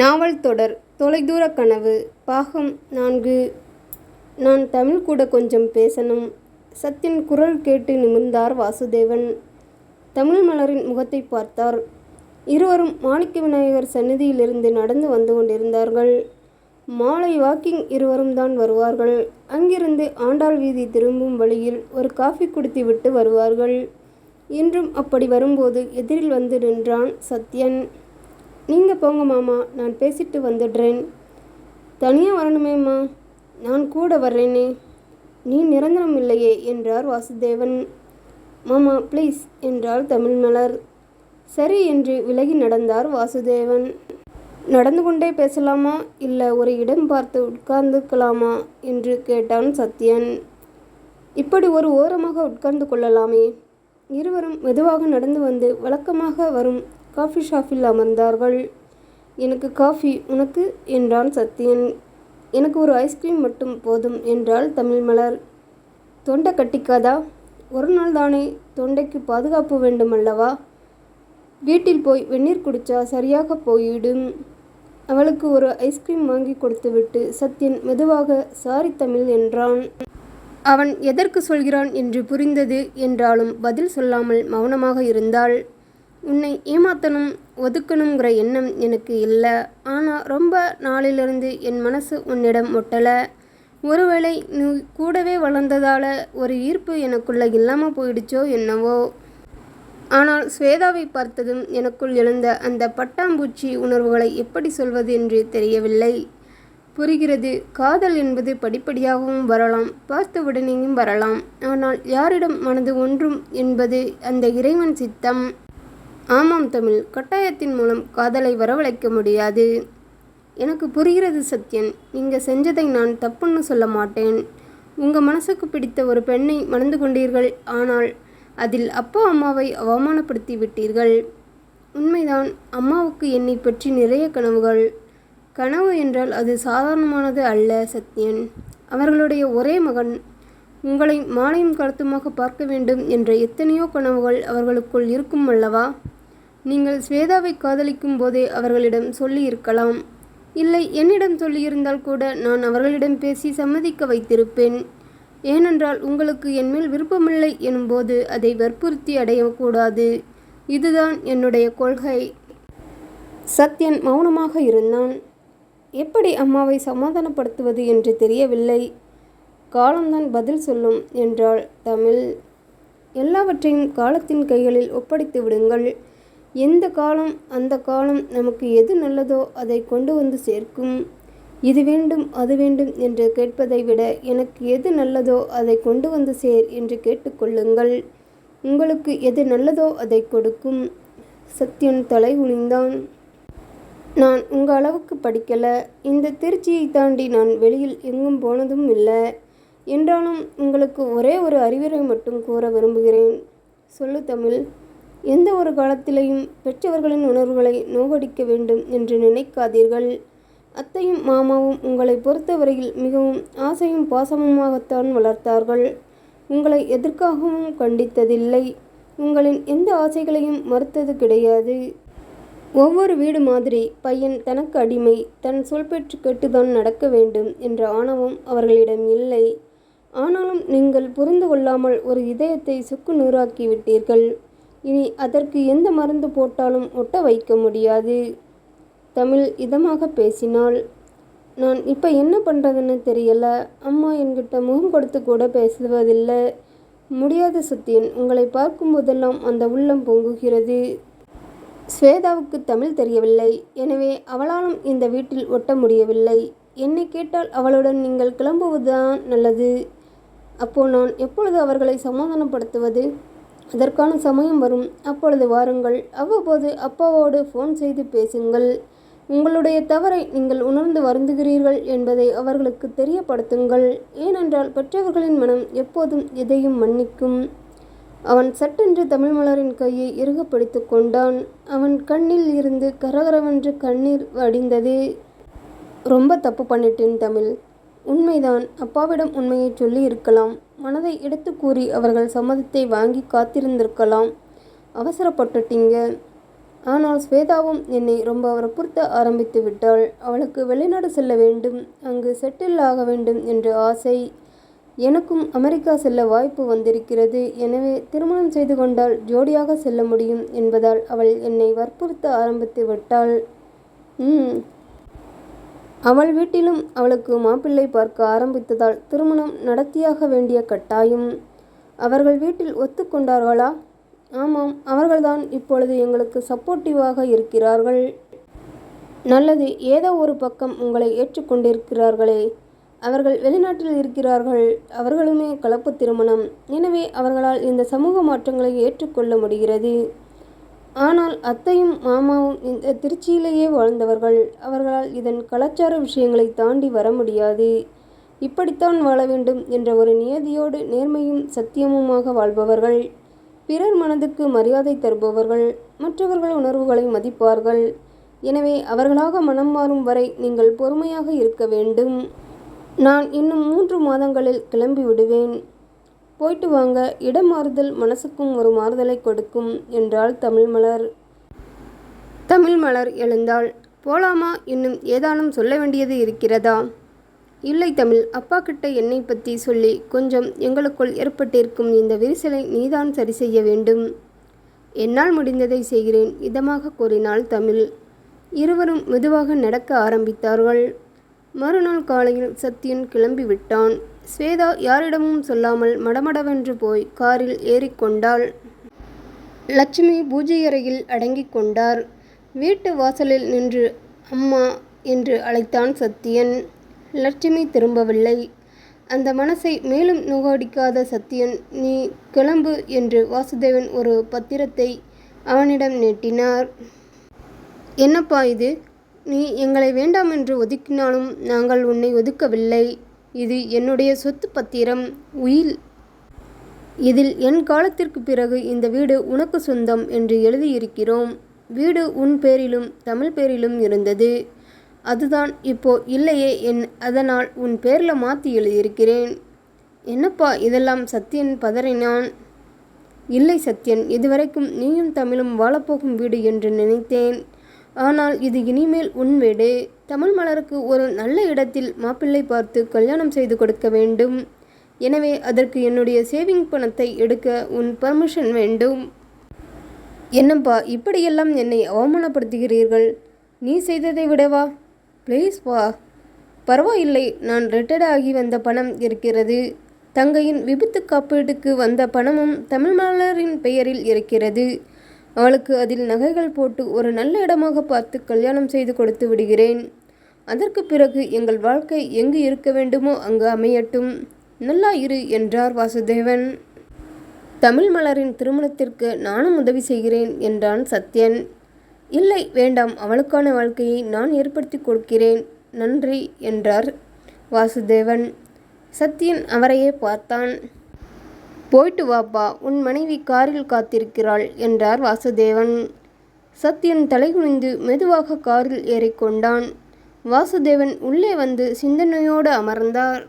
நாவல் தொடர் தொலைதூர கனவு பாகம் நான்கு. நான் தமிழ் கூட கொஞ்சம் பேசணும். சத்தின் குரல் கேட்டு நிமிர்ந்தார் வாசுதேவன். தமிழ் மலரின் முகத்தை பார்த்தார். இருவரும் மாணிக்க விநாயகர் சந்நிதியிலிருந்து நடந்து வந்து கொண்டிருந்தார்கள். மாலை வாக்கிங் இருவரும் தான் வருவார்கள். அங்கிருந்து ஆண்டாள் வீதி திரும்பும் வழியில் ஒரு காஃபி குடித்து விட்டு வருவார்கள். இன்றும் அப்படி வரும்போது எதிரில் வந்து நின்றான் சத்யன். நீங்கள் போங்க மாமா நான் பேசிட்டு வந்துடுறேன். தனியாக வரணுமேம்மா நான் கூட வர்றேனே. நீ நிரந்தரம் இல்லையே என்றார் வாசுதேவன். மாமா ப்ளீஸ் என்றாள் தமிழ்மலர் சரி என்று விலகி நடந்தார் வாசுதேவன். நடந்து கொண்டே பேசலாமா? இல்லை ஒரு இடம் பார்த்து உட்கார்ந்துக்கலாமா? என்று கேட்டான் சத்யன். இப்படி ஒரு ஓரமாக உட்கார்ந்து கொள்ளலாமே. இருவரும் மெதுவாக நடந்து வந்து வழக்கமாக வரும் காஃபி ஷாப்பில் அமர்ந்தார்கள். எனக்கு காஃபி உனக்கு என்றான் சத்யன். எனக்கு ஒரு ஐஸ்கிரீம் மட்டும் போதும் என்றாள் தமிழ்மலர் தொண்டை கட்டிக்காதா? ஒரு நாள் தானே தொண்டைக்கு பாதுகாப்பு வேண்டும் அல்லவா? வீட்டில் போய் வெந்நீர் குடித்தா சரியாக போயிடும். அவளுக்கு ஒரு ஐஸ்கிரீம் வாங்கி கொடுத்துவிட்டு சத்யன் மெதுவாக சாரி தமிழ் என்றான். அவன் எதற்கு சொல்கிறான் என்று புரிந்தது என்றாலும் பதில் சொல்லாமல் மௌனமாக இருந்தாள். உன்னை ஏமாத்தணும் ஒதுக்கணுங்கிற எண்ணம் எனக்கு இல்லை. ஆனால் ரொம்ப நாளிலிருந்து என் மனசு உன்னிடம் ஒட்டலை. ஒருவேளை நீ கூடவே வளர்ந்ததால் ஒரு ஈர்ப்பு எனக்குள்ளே இல்லாமல் போயிடுச்சோ என்னவோ. ஆனால் ஸ்வேதாவை பார்த்ததும் எனக்குள் எழுந்த அந்த பட்டாம்பூச்சி உணர்வுகளை எப்படி சொல்வது என்று தெரியவில்லை. புரிகிறது காதல் என்பது படிப்படியாகவும் வரலாம். பார்த்தவுடனேயும் வரலாம். ஆனால் யாரிடம் மனது ஒன்றும் என்பது அந்த இறைவன் சித்தம். ஆமாம் தமிழ். கட்டாயத்தின் மூலம் காதலை வரவழைக்க முடியாது. எனக்கு புரிகிறது சத்யன். நீங்கள் செஞ்சதை நான் தப்புன்னு சொல்ல மாட்டேன். உங்கள் மனசுக்கு பிடித்த ஒரு பெண்ணை மணந்து கொண்டீர்கள். ஆனால் அதில் அப்பா அம்மாவை அவமானப்படுத்தி விட்டீர்கள். உண்மைதான் அம்மாவுக்கு என்னை பற்றி நிறைய கனவுகள். கனவு என்றால் அது சாதாரணமானது அல்ல சத்யன். அவர்களுடைய ஒரே மகன். உங்களை மாலையும் கருத்துமாக பார்க்க வேண்டும் என்ற எத்தனையோ கனவுகள் அவர்களுக்குள் இருக்கும் அல்லவா? நீங்கள் ஸ்வேதாவை காதலிக்கும் போதே அவர்களிடம் சொல்லி இருக்கலாம் இல்லை என்னிடம் சொல்லியிருந்தால் கூட நான் அவர்களிடம் பேசி சம்மதிக்க வைத்திருப்பேன். ஏனென்றால் உங்களுக்கு என்மேல் விருப்பமில்லை எனும்போது அதை வற்புறுத்தி அடையக்கூடாது. இதுதான் என்னுடைய கொள்கை. சத்யன் மௌனமாக இருந்தான். எப்படி அம்மாவை சமாதானப்படுத்துவது என்று தெரியவில்லை. காலம்தான் பதில் சொல்லும் என்றாள் தமிழ். எல்லாவற்றையும் காலத்தின் கைகளில் ஒப்படைத்து விடுங்கள். எந்த காலம் அந்த காலம் நமக்கு எது நல்லதோ அதை கொண்டு வந்து சேர்க்கும். இது வேண்டும் அது வேண்டும் என்று கேட்பதை விட எனக்கு எது நல்லதோ அதை கொண்டு வந்து சேர் என்று கேட்டுக்கொள்ளுங்கள் உங்களுக்கு எது நல்லதோ அதை கொடுக்கும். சத்யன் தலை குனிந்தான். நான் உங்கள் அளவுக்கு படிக்கலை. இந்த திருச்சியை தாண்டி நான் வெளியில் எங்கும் போனதும் இல்லை. என்றாலும் உங்களுக்கு ஒரே ஒரு அறிவுரை மட்டும் கூற விரும்புகிறேன். சொல்லு தமிழ். எந்த ஒரு காலத்திலையும் பெற்றவர்களின் உணர்வுகளை நோகடிக்க வேண்டும் என்று நினைக்காதீர்கள். அத்தையும் மாமாவும் உங்களை பொறுத்தவரையில் மிகவும் ஆசையும் பாசமுமாகத்தான் வளர்த்தார்கள். உங்களை எதற்காகவும் கண்டித்ததில்லை. உங்களின் எந்த ஆசைகளையும் மறுத்தது கிடையாது. ஒவ்வொரு வீடு மாதிரி பையன் தனக்கு அடிமை தன் சொல் பெற்று கேட்டுதான் நடக்க வேண்டும் என்ற ஆணவம் அவர்களிடம் இல்லை. ஆனாலும் நீங்கள் புரிந்து கொள்ளாமல் ஒரு இதயத்தை சுக்கு நூறாக்கி விட்டீர்கள். இனி அதற்கு எந்த மருந்து போட்டாலும் ஒட்ட வைக்க முடியாது. தமிழ் இதமாக பேசினாள். நான் இப்போ என்ன பண்ணுறதுன்னு தெரியல. அம்மா என்கிட்ட முகம் கொடுத்து கூட பேசுவதில்லை. முடியாத சத்தியன் உங்களை பார்க்கும்போதெல்லாம் அந்த உள்ளம் பொங்குகிறது. ஸ்வேதாவுக்கு தமிழ் தெரியவில்லை. எனவே அவளாலும் இந்த வீட்டில் ஒட்ட முடியவில்லை. என்னை கேட்டால் அவளுடன் நீங்கள் கிளம்புவதுதான் நல்லது. அப்போ நான் எப்பொழுது அவர்களை சமாதானப்படுத்துவது? அதற்கான சமயம் வரும். அப்பொழுது வாருங்கள். அவ்வப்போது அப்பாவோடு ஃபோன் செய்து பேசுங்கள். உங்களுடைய தவறை நீங்கள் உணர்ந்து வருந்துகிறீர்கள் என்பதை அவர்களுக்கு தெரியப்படுத்துங்கள். ஏனென்றால் பெற்றவர்களின் மனம் எப்போதும் எதையும் மன்னிக்கும். அவன் சட்டென்று தமிழ்மலரின் கையை இறுக பிடித்து கொண்டான். அவன் கண்ணில் இருந்து கரகரவென்று கண்ணீர் வடிந்தது. ரொம்ப தப்பு பண்ணிட்டேன் தமிழ். உண்மைதான். அப்பாவிடம் உண்மையை சொல்லி இருக்கலாம் மனதை எடுத்து கூறி அவர்கள் சம்மதத்தை வாங்கி காத்திருந்திருக்கலாம். அவசரப்பட்டுட்டீங்க ஆனால் ஸ்வேதாவும் என்னை ரொம்ப வற்புறுத்த ஆரம்பித்து விட்டாள். அவளுக்கு வெளிநாடு செல்ல வேண்டும். அங்கு செட்டில் ஆக வேண்டும் என்ற ஆசை. எனக்கும் அமெரிக்கா செல்ல வாய்ப்பு வந்திருக்கிறது. எனவே திருமணம் செய்து கொண்டால் ஜோடியாக செல்ல முடியும் என்பதால் அவள் என்னை வற்புறுத்த ஆரம்பித்து விட்டாள். ம். அவள் வீட்டிலும் அவளுக்கு மாப்பிள்ளை பார்க்க ஆரம்பித்ததால் திருமணம் நடத்தியாக வேண்டிய கட்டாயம். அவர்கள் வீட்டில் ஒத்துக்கொண்டார்களா? ஆமாம் அவர்கள்தான் இப்பொழுது எங்களுக்கு சப்போர்ட்டிவாக இருக்கிறார்கள். நல்லது ஏதோ ஒரு பக்கம் உங்களை ஏற்றுக்கொண்டிருக்கிறார்களே. அவர்கள் வெளிநாட்டில் இருக்கிறார்கள் அவர்களுமே கலப்பு திருமணம். எனவே அவர்களால் இந்த சமூக மாற்றங்களை ஏற்றுக்கொள்ள முடிகிறது. ஆனால் அத்தையும் மாமாவும் இந்த திருச்சியிலேயே வாழ்ந்தவர்கள். அவர்களால் இதன் கலாச்சார விஷயங்களை தாண்டி வர முடியாது. இப்படித்தான் வாழ வேண்டும் என்ற ஒரு நியதியோடு நேர்மையும் சத்தியமுமாக வாழ்பவர்கள். பிறர் மனதுக்கு மரியாதை தருபவர்கள். மற்றவர்கள் உணர்வுகளை மதிப்பார்கள். எனவே அவர்களாக மனம் மாறும் வரை நீங்கள் பொறுமையாக இருக்க வேண்டும். நான் இன்னும் மூன்று மாதங்களில் கிளம்பி விடுவேன் போயிட்டு வாங்க. இடம் மாறுதல் மனசுக்கும் ஒரு மாறுதலை கொடுக்கும் என்றாள் தமிழ்மலர் தமிழ்மலர் எழுந்தாள். போலாமா இன்னும் ஏதானும் சொல்ல வேண்டியது இருக்கிறதா? இல்லை தமிழ் அப்பா கிட்ட என்னை பற்றி சொல்லி கொஞ்சம் எங்களுக்குள் ஏற்பட்டிருக்கும் இந்த விரிசலை நீதான் சரி செய்ய வேண்டும். என்னால் முடிந்ததை செய்கிறேன் இதமாக கூறினாள் தமிழ். இருவரும் மெதுவாக நடக்க ஆரம்பித்தார்கள். மறுநாள் காலையில் சத்யன் கிளம்பி விட்டான் ஸ்வேதா யாரிடமும் சொல்லாமல் மடமடவென்று போய் காரில் ஏறிக்கொண்டாள். லட்சுமி பூஜை அறையில் அடங்கிக் கொண்டார். வீட்டு வாசலில் நின்று அம்மா என்று அழைத்தான் சத்தியன் லட்சுமி திரும்பவில்லை. அந்த மனசை மேலும் நுகடிக்காத சத்தியன் நீ கிளம்பு என்று வாசுதேவன் ஒரு பத்திரத்தை அவனிடம் நீட்டினார். என்னப்பா இது? நீ எங்களை வேண்டாம் என்று ஒதுக்கினாலும் நாங்கள் உன்னை ஒதுக்கவில்லை. இது என்னுடைய சொத்து பத்திரம். உயில். இதில் என் காலத்திற்கு பிறகு இந்த வீடு உனக்கு சொந்தம் என்று எழுதியிருக்கிறோம். வீடு உன் பேரிலும் தமிழ் பேரிலும் இருந்தது. அதுதான் இப்போ இல்லையே என் அதனால் உன் பேரில் மாற்றி எழுதியிருக்கிறேன். என்னப்பா இதெல்லாம் சத்யன் பதறினான். இல்லை சத்யன் இதுவரைக்கும் நீயும் தமிழும் வாழப்போகும் வீடு என்று நினைத்தேன். ஆனால் இது இனிமேல் உன் வீடு. தமிழ் மலருக்கு ஒரு நல்ல இடத்தில் மாப்பிள்ளை பார்த்து கல்யாணம் செய்து கொடுக்க வேண்டும். எனவே அதற்கு என்னுடைய சேவிங் பணத்தை எடுக்க உன் பர்மிஷன் வேண்டும். என்னப்பா இப்படியெல்லாம் என்னை அவமானப்படுத்துகிறீர்கள்? நீ செய்ததை விடவா? ப்ளீஸ் வா. பரவாயில்லை நான் ரிட்டையர்ட் ஆகி வந்த பணம் இருக்கிறது. தங்கையின் விபத்து காப்பீட்டுக்கு வந்த பணமும் தமிழ் மலரின் பெயரில் இருக்கிறது. அவளுக்கு அதில் நகைகள் போட்டு ஒரு நல்ல இடமாக பார்த்து கல்யாணம் செய்து கொடுத்து விடுகிறேன். அதற்கு பிறகு எங்கள் வாழ்க்கை எங்கு இருக்க வேண்டுமோ அங்கு அமையட்டும். நல்லா இரு என்றார் வாசுதேவன். தமிழ் மலரின் திருமணத்திற்கு நானும் உதவி செய்கிறேன் என்றான் சத்யன். இல்லை வேண்டாம் அவளுக்கான வாழ்க்கையை நான் ஏற்படுத்தி கொடுக்கிறேன். நன்றி என்றார் வாசுதேவன். சத்யன் அவரையே பார்த்தான். போயிட்டு வாப்பா உன் மனைவி காரில் காத்திருக்கிறாள் என்றார் வாசுதேவன். சத்யன் தலைகுனிந்து மெதுவாக காரில் ஏறிக்கொண்டான். வாசுதேவன் உள்ளே வந்து சிந்தனையோடு அமர்ந்தார்.